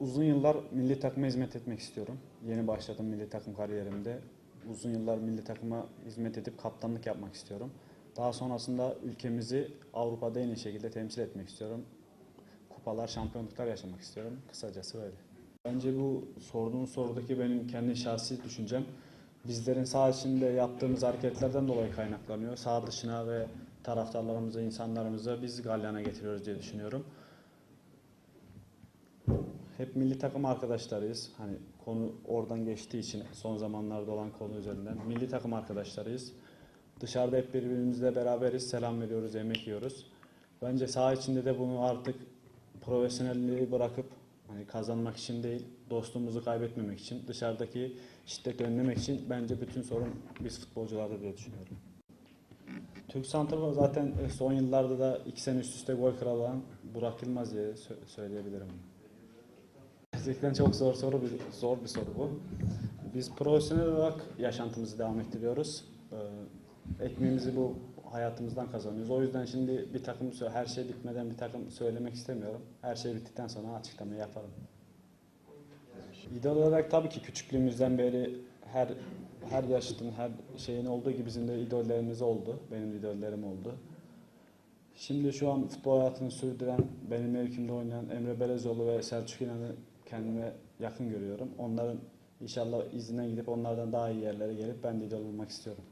uzun yıllar milli takıma hizmet etmek istiyorum. Yeni başladım milli takım kariyerimde. Uzun yıllar milli takıma hizmet edip kaptanlık yapmak istiyorum. Daha sonrasında ülkemizi Avrupa'da en iyi şekilde temsil etmek istiyorum. Kupalar, şampiyonluklar yaşamak istiyorum. Kısacası böyle. Bence bu sorduğunuz sorudaki benim kendi şahsi düşüncem bizlerin saha içinde yaptığımız hareketlerden dolayı kaynaklanıyor. Sağ dışına ve taraftarlarımıza, insanlarımıza biz galyana getiriyoruz diye düşünüyorum. Hep milli takım arkadaşlarıyız. Hani konu oradan geçtiği için son zamanlarda olan konu üzerinden. Milli takım arkadaşlarıyız. Dışarıda hep birbirimizle beraberiz. Selam veriyoruz, yemek yiyoruz. Bence saha içinde de bunu artık profesyonelliği bırakıp hani kazanmak için değil, dostluğumuzu kaybetmemek için, dışarıdaki şiddeti önlemek için bence bütün sorun biz futbolcularda diye düşünüyorum. Türk Santrafor zaten son yıllarda da iki sene üst üste gol kralı olan Burak Yılmaz diye sö- söyleyebilirim. Gerçekten çok zor soru, bir, zor bir soru bu. Biz profesyonel olarak yaşantımızı devam ettiriyoruz. Ee, ekmeğimizi bu hayatımızdan kazanıyoruz. O yüzden şimdi bir takım her şey bitmeden bir takım söylemek istemiyorum. Her şey bittikten sonra açıklamayı yaparım. İdol olarak tabii ki küçüklüğümüzden beri her her yaşıtın, her şeyin olduğu gibi bizim de idollerimiz oldu. Benim idollerim oldu. Şimdi şu an futbol hayatını sürdüren, benim mevkimde oynayan Emre Belezoğlu ve Selçuk İnan'ı kendime yakın görüyorum. Onların inşallah izinden gidip onlardan daha iyi yerlere gelip ben de idol olmak istiyorum.